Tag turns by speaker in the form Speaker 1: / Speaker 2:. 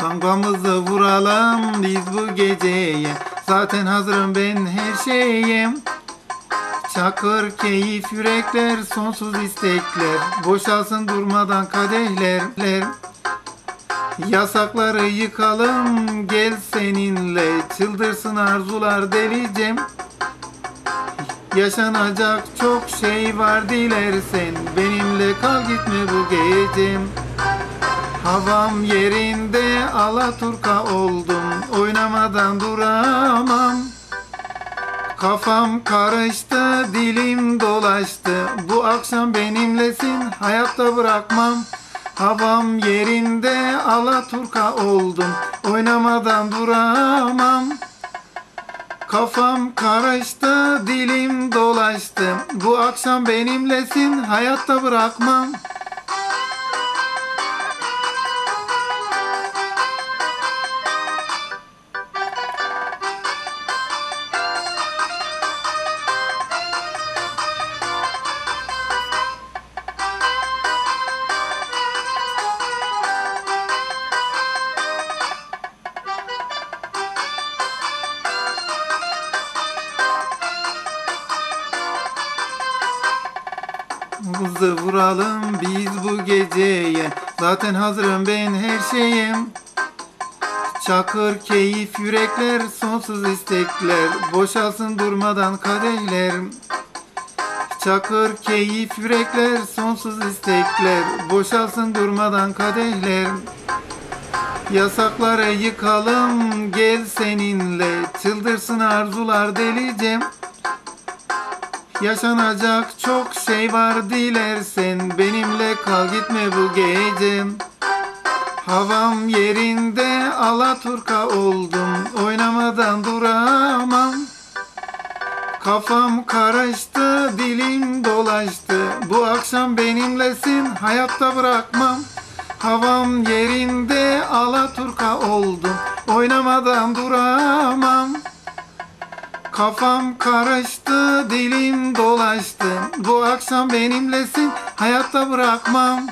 Speaker 1: Damgamızı vuralım biz bu geceye. Zaten hazırım ben her şeye. Çakır keyif yürekler sonsuz istekler. Boşalsın durmadan kadehler. Yasakları yıkalım gel seninle. Çıldırsın arzular delicem. Yaşanacak çok şey var dilersen. Benimle kal gitme bu gecem Havam yerinde alaturka oldum Oynamadan duramam Kafam karıştı dilim dolaştı Bu akşam benimlesin hayatta bırakmam Havam yerinde alaturka oldum Oynamadan duramam Kafam karıştı, dilim dolaştı. Bu akşam benimlesin, hayatta bırakmam. Hızlı vuralım biz bu geceye. Zaten hazırım ben her şeyim. Çakır keyif yürekler sonsuz istekler. Boşalsın durmadan kadehler. Çakır keyif yürekler sonsuz istekler. Boşalsın durmadan kadehler. Yasakları yıkalım gel seninle. Çıldırsın arzular delicem Yaşanacak çok şey var dilersen Benimle kal gitme bu gece Havam yerinde alaturka oldum Oynamadan duramam. Kafam karıştı dilim dolaştı Bu akşam benimlesin hayatta bırakmam. Havam yerinde alaturka oldum Oynamadan duramam Kafam karıştı, dilim dolaştı. Bu akşam benimlesin, hayatta bırakmam.